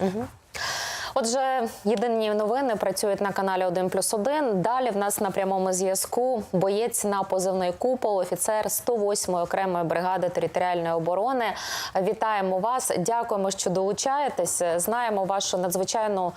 Угу. Отже, єдині новини працюють на каналі 1 плюс 1. Далі в нас на прямому зв'язку боєць на позивний купол, офіцер 108-ї окремої бригади територіальної оборони. Вітаємо вас! Дякуємо, що долучаєтесь. Знаємо вашу надзвичайну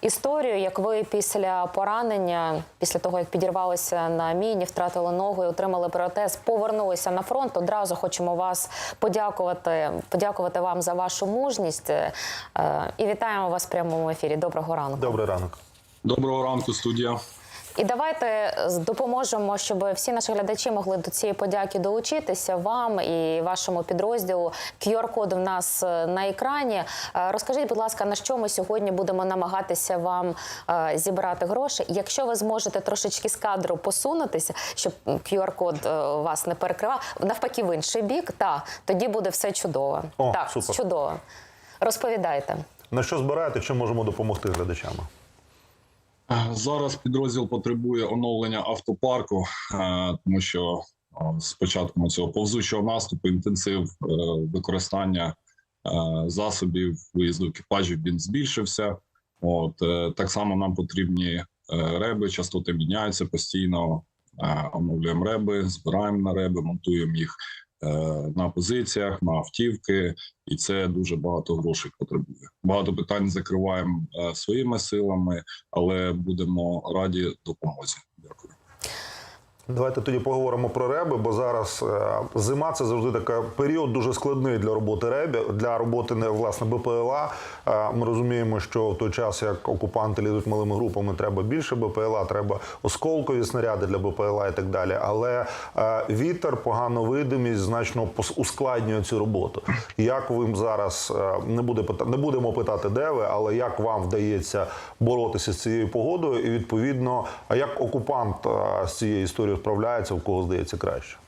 історію. Як ви після поранення, після того як підірвалися на міні, втратили ногу і отримали протез, повернулися на фронт. Одразу хочемо вас подякувати, подякувати вам за вашу мужність Е, і вітаємо вас в прямому ефірі. Доброго ранку. Добрий ранок. Доброго ранку, студія. І давайте допоможемо, щоб всі наші глядачі могли до цієї подяки долучитися вам і вашому підрозділу. QR-код в нас е, на екрані. Е, Розкажіть, будь ласка, на що ми сьогодні будемо намагатися вам е, зібрати гроші? Якщо ви зможете трошечки з кадру посунутися, щоб QR-код вас не перекривав, навпаки, в інший бік, та тоді буде все чудово. О, так, супер. чудово. Розповідайте. На що збираєте? Чим можемо допомогти глядачам? Зараз підрозділ потребує оновлення автопарку, е, тому що е, з початком цього повзучого наступу інтенсив е, використання е, засобів виїзду екіпажів він збільшився. От е, так само нам потрібні е, реби, частоти міняються постійно. Е, Оновлюємо реби, збираємо на реби, монтуємо їх е, на позиціях, на автівки, і це дуже багато грошей потребує. Багато питань закриваємо е, своїми силами, але будемо раді допомозі. Дякую. Давайте тоді поговоримо про реби, бо зараз е, зима це завжди така період дуже складний для роботи ребів, для роботи не власне БПЛА. Е, Ми розуміємо, що в той час, як окупанти лізуть малими групами, треба більше БПЛА, треба осколкові снаряди для БПЛА і так далі. Але е, вітер, погана видимість значно ускладнює цю роботу. Як ви зараз не буде не будемо питати, де ви, але як вам вдається боротися з цією погодою, і відповідно, а як окупант з цією історією справляється, в кого здається краще?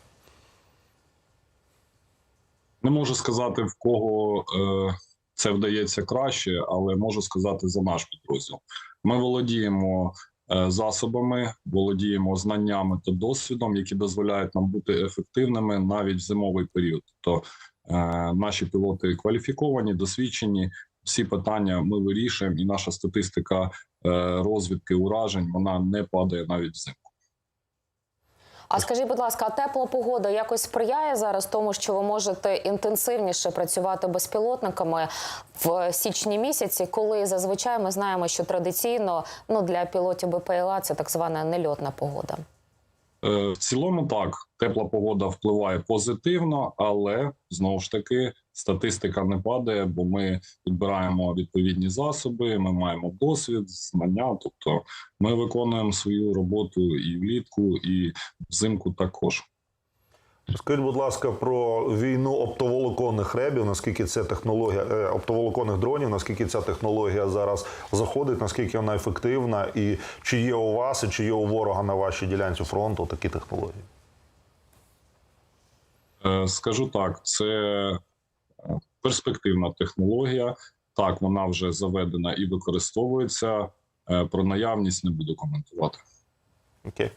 Не можу сказати в кого е, це вдається краще, але можу сказати за наш підрозділ. Ми володіємо е, засобами, володіємо знаннями та досвідом, які дозволяють нам бути ефективними навіть в зимовий період. Тобто е, наші пілоти кваліфіковані, досвідчені. Всі питання ми вирішуємо, і наша статистика е, розвідки уражень вона не падає навіть взимку. А скажіть, будь ласка, а тепла погода якось сприяє зараз тому, що ви можете інтенсивніше працювати безпілотниками в січні місяці, коли зазвичай ми знаємо, що традиційно ну для пілотів БПЛА це так звана нельотна погода. Е, В цілому так, тепла погода впливає позитивно, але знову ж таки статистика не падає, бо ми підбираємо відповідні засоби, ми маємо досвід, знання. Тобто ми виконуємо свою роботу і влітку, і взимку також. Скажіть, будь ласка, про війну оптоволоконних ребів, наскільки ця технологія е, оптоволоконних дронів, наскільки ця технологія зараз заходить, наскільки вона ефективна, і чи є у вас, і чи є у ворога на вашій ділянці фронту такі технології? Е, Скажу так, це е, перспективна технологія. Так, вона вже заведена і використовується. Про наявність не буду коментувати. Окей.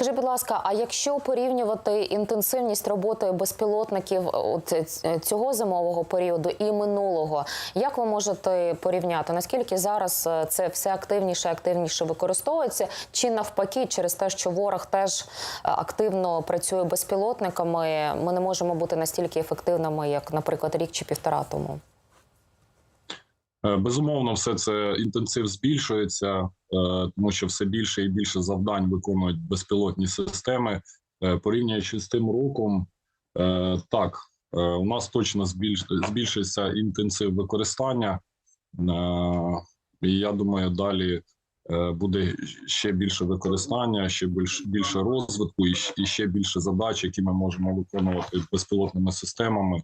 Скажіть, будь ласка, а якщо порівнювати інтенсивність роботи безпілотників от ц- цього зимового періоду і минулого, як ви можете порівняти? Наскільки зараз е, це все активніше активніше використовується? Чи навпаки, через те, що ворог теж е, активно працює безпілотниками, ми не можемо бути настільки ефективними, як, наприклад, рік чи півтора тому? Е, Безумовно, все це інтенсив збільшується, е, тому що все більше і більше завдань виконують безпілотні системи. Е, Порівнюючи з тим роком, так у нас точно збільш- збільшився інтенсив використання, і я думаю, далі буде ще більше використання, ще більш більше розвитку і ще більше задач, які ми можемо виконувати безпілотними системами,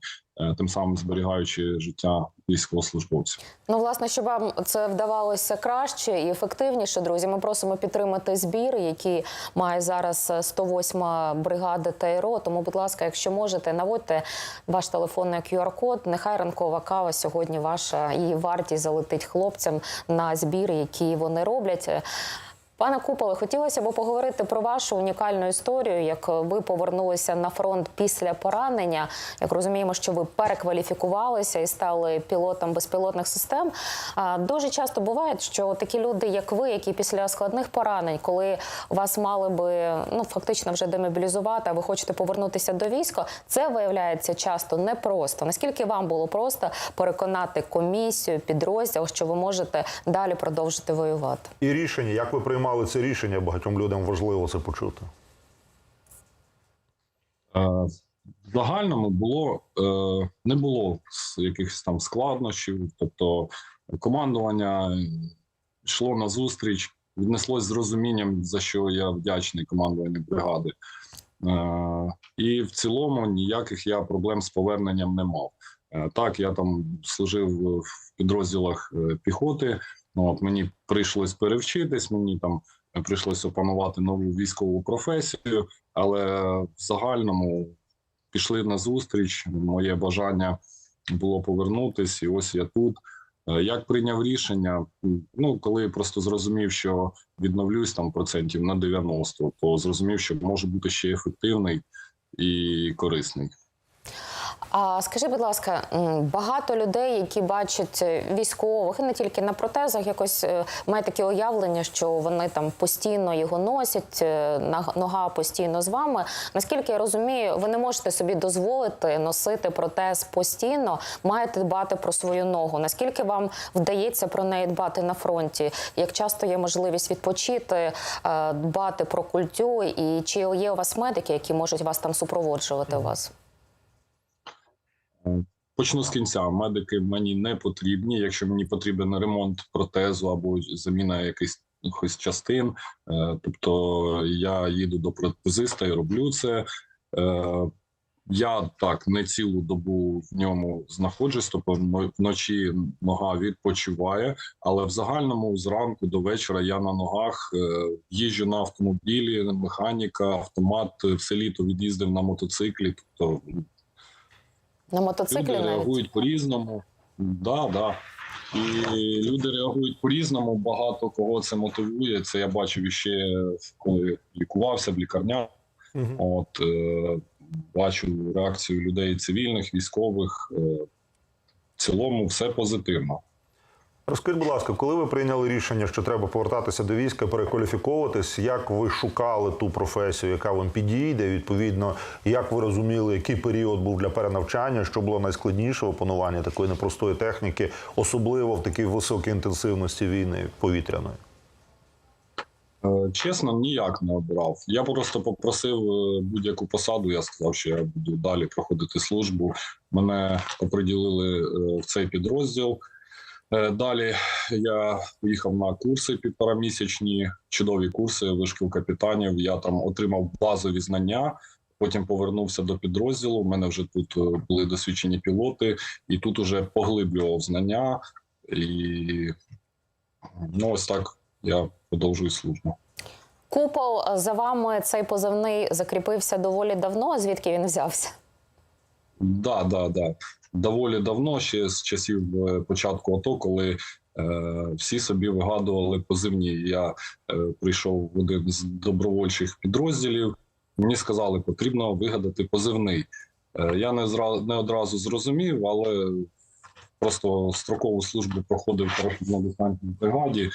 тим самим зберігаючи життя військовослужбовців. Ну, власне, щоб вам це вдавалося краще і ефективніше, друзі, ми просимо підтримати збір, який має зараз 108 бригада ТРО. Тому, будь ласка, якщо можете, наводьте ваш телефонний QR-код. Нехай ранкова кава сьогодні ваша і вартість залетить хлопцям на збір, які вони роблять. Пане Куполе, хотілося б поговорити про вашу унікальну історію, як ви повернулися на фронт після поранення. Як розуміємо, що ви перекваліфікувалися і стали пілотом безпілотних систем. Дуже часто буває, що такі люди, як ви, які після складних поранень, коли вас мали би ну фактично вже демобілізувати, а ви хочете повернутися до війська, це виявляється часто непросто. Наскільки вам було просто переконати комісію, підрозділ, що ви можете далі продовжити воювати? І рішення, як ви приймали це рішення, багатьом людям важливо це почути. Е, В загальному було е, не було якихось там складнощів, тобто командування йшло на зустріч, віднеслось з розумінням, за що я вдячний командуванню бригади. Е, І в цілому ніяких я проблем з поверненням не мав. Так, я там служив в підрозділах піхоти. Ну, от мені прийшлось перевчитись, мені там прийшлось опанувати нову військову професію, але в загальному пішли на зустріч. Моє бажання було повернутись, і ось я тут. Е, Як прийняв рішення? Ну, коли просто зрозумів, що відновлюсь там процентів на 90, то зрозумів, що може бути ще ефективний і корисний. А скажи, будь ласка, багато людей, які бачать е, військових, і не тільки на протезах, якось е, мають таке уявлення, що вони там постійно його носять, е, нога постійно з вами. Наскільки я розумію, ви не можете собі дозволити носити протез постійно, маєте дбати про свою ногу. Наскільки вам вдається про неї дбати на фронті? Як часто є можливість відпочити, дбати про культю, і чи є у вас медики, які можуть вас там супроводжувати у вас? Почну з кінця. Медики мені не потрібні. Якщо мені потрібен ремонт протезу або заміна якихось частин, е, тобто я їду до протезиста і роблю це. Е, Я так не цілу добу в ньому знаходжусь, тобто вно- вночі нога відпочиває, але в загальному зранку до вечора я на ногах е, їжджу на автомобілі, механіка, автомат все літо від'їздив на мотоциклі. Тобто На мотоциклі люди навіть? реагують по-різному. Да, да. І люди реагують по-різному. Багато кого це мотивує. Це я бачив іще коли лікувався в лікарнях. От е, бачу реакцію людей цивільних, військових. Е, в цілому все позитивно. Розкажіть, будь ласка, коли ви прийняли рішення, що треба повертатися до війська, перекваліфіковуватись, як ви шукали ту професію, яка вам підійде? Відповідно, як ви розуміли, який період був для перенавчання, що було найскладніше в опануванні такої непростої техніки, особливо в такій високій інтенсивності війни повітряної? Е, Чесно, ніяк не обирав. Я просто попросив е, будь-яку посаду. Я сказав, що я буду далі проходити службу. Мене оприділили е, в цей підрозділ. Е, Далі я поїхав на курси півторамісячні, чудові курси, вишкіл капітанів. Я там отримав базові знання. Потім повернувся до підрозділу. У мене вже тут е, були досвідчені пілоти, і тут уже поглиблював знання. І ну ось так я продовжую службу. Купол за вами цей позивний закріпився доволі давно. Звідки він взявся? Да, да, да. Доволі давно, ще з часів е, початку АТО, коли е, всі собі вигадували позивні. Я е, прийшов в один з добровольчих підрозділів. Мені сказали, потрібно вигадати позивний. Я не зра... не одразу зрозумів, але просто строкову службу проходив в парашютно-десантній бригаді.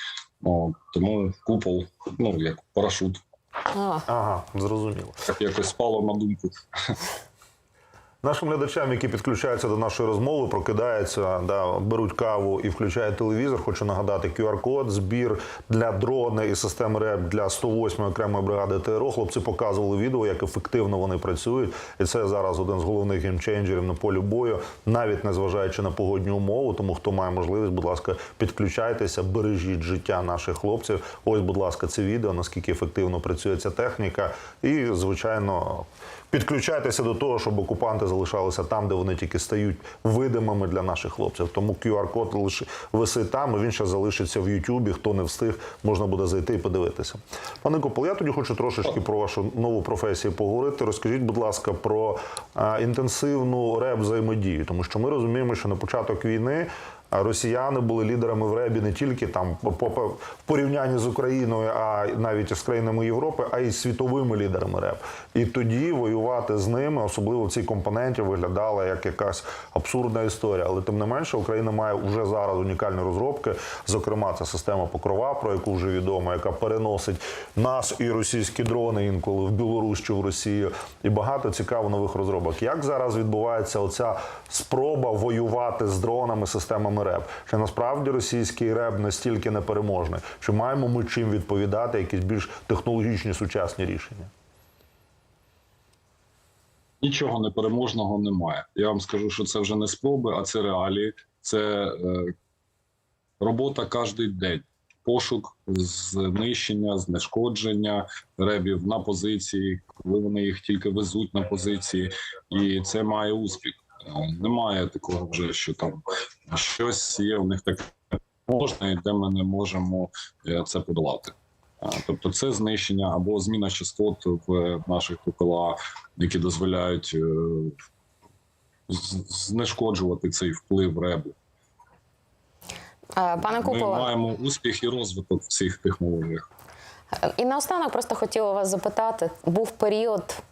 Тому купол, ну як парашут, Ага, зрозуміло. якось спало на думку. Нашим глядачам, які підключаються до нашої розмови, прокидаються, да, беруть каву і включають телевізор. Хочу нагадати QR-код, збір для дрона і системи РЕП для 108-ї окремої бригади ТРО. Хлопці показували відео, як ефективно вони працюють. І це зараз один з головних геймченджерів на полі бою, навіть незважаючи на погодні умови. Тому хто має можливість, будь ласка, підключайтеся, бережіть життя наших хлопців. Ось, будь ласка, це відео, наскільки ефективно працює ця техніка. І, звичайно, підключайтеся до того, щоб окупанти залишалися там, де вони тільки стають видимими для наших хлопців. Тому QR-код лише висить там, і він ще залишиться в Ютубі. Хто не встиг, можна буде зайти і подивитися. Пане Копол, я тоді хочу трошечки про вашу нову професію поговорити. Розкажіть, будь ласка, про а, інтенсивну реп взаємодію, тому що ми розуміємо, що на початок війни. Росіяни були лідерами в ребі не тільки там по- в порівнянні з Україною, а навіть з країнами Європи, а й світовими лідерами реб. І тоді воювати з ними, особливо в цій компоненті, виглядала як якась абсурдна історія. Але тим не менше, Україна має вже зараз унікальні розробки. Зокрема, це система покрова, про яку вже відомо, яка переносить нас і російські дрони інколи в Білорусь чи в Росію. І багато цікаво нових розробок. Як зараз відбувається оця спроба воювати з дронами, системами РЕБ? Чи насправді російський РЕБ настільки непереможний? Чи маємо ми чим відповідати якісь більш технологічні сучасні рішення? Нічого непереможного немає. Я вам скажу, що це вже не спроби, а це реалії. Це е, робота кожен день. Пошук, знищення, знешкодження ребів на позиції, коли вони їх тільки везуть на позиції, і це має успіх. Е, Немає такого вже, що там щось є у них таке можна, і де ми не можемо е, це подолати. Тобто, це знищення або зміна частот в наших ППЛА, які дозволяють е, знешкоджувати цей вплив ребу. Е, Пане Ми маємо успіх і розвиток в цих технологіях. І наостанок просто хотіла вас запитати: був період е,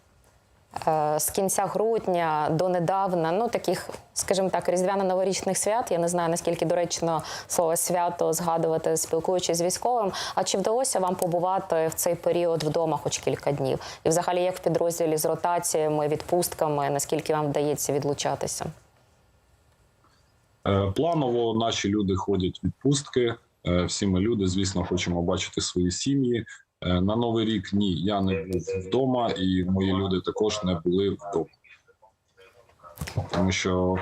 з кінця грудня до недавна, ну таких, скажімо так, різдвяно-новорічних свят. Я не знаю наскільки доречно слово свято згадувати, спілкуючись з військовим. А чи вдалося вам побувати в цей період вдома хоч кілька днів? І взагалі, як в підрозділі з ротаціями, відпустками, наскільки вам вдається відлучатися? Е, Планово наші люди ходять в відпустки. Е, Всі ми люди, звісно, хочемо бачити свої сім'ї. Е, На новий рік ні, я не був вдома, і мої люди також не були вдома. Тому що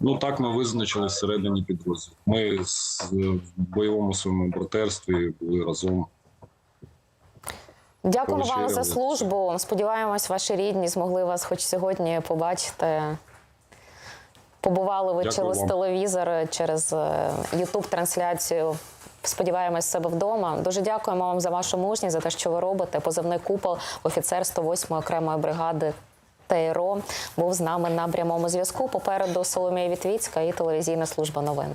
ну так ми визначили всередині підрозділу. Ми в бойовому своєму братерстві були разом. Дякуємо вам за службу. Сподіваємось, ваші рідні змогли вас хоч сьогодні побачити. Побували ви Дякую через вам. телевізор, через Ютуб трансляцію. Сподіваємось себе вдома. Дуже дякуємо вам за вашу мужність, за те, що ви робите. Позивний купол, офіцер 108-ї окремої бригади ТРО був з нами на прямому зв'язку. Попереду Соломія Вітвіцька і телевізійна служба новин.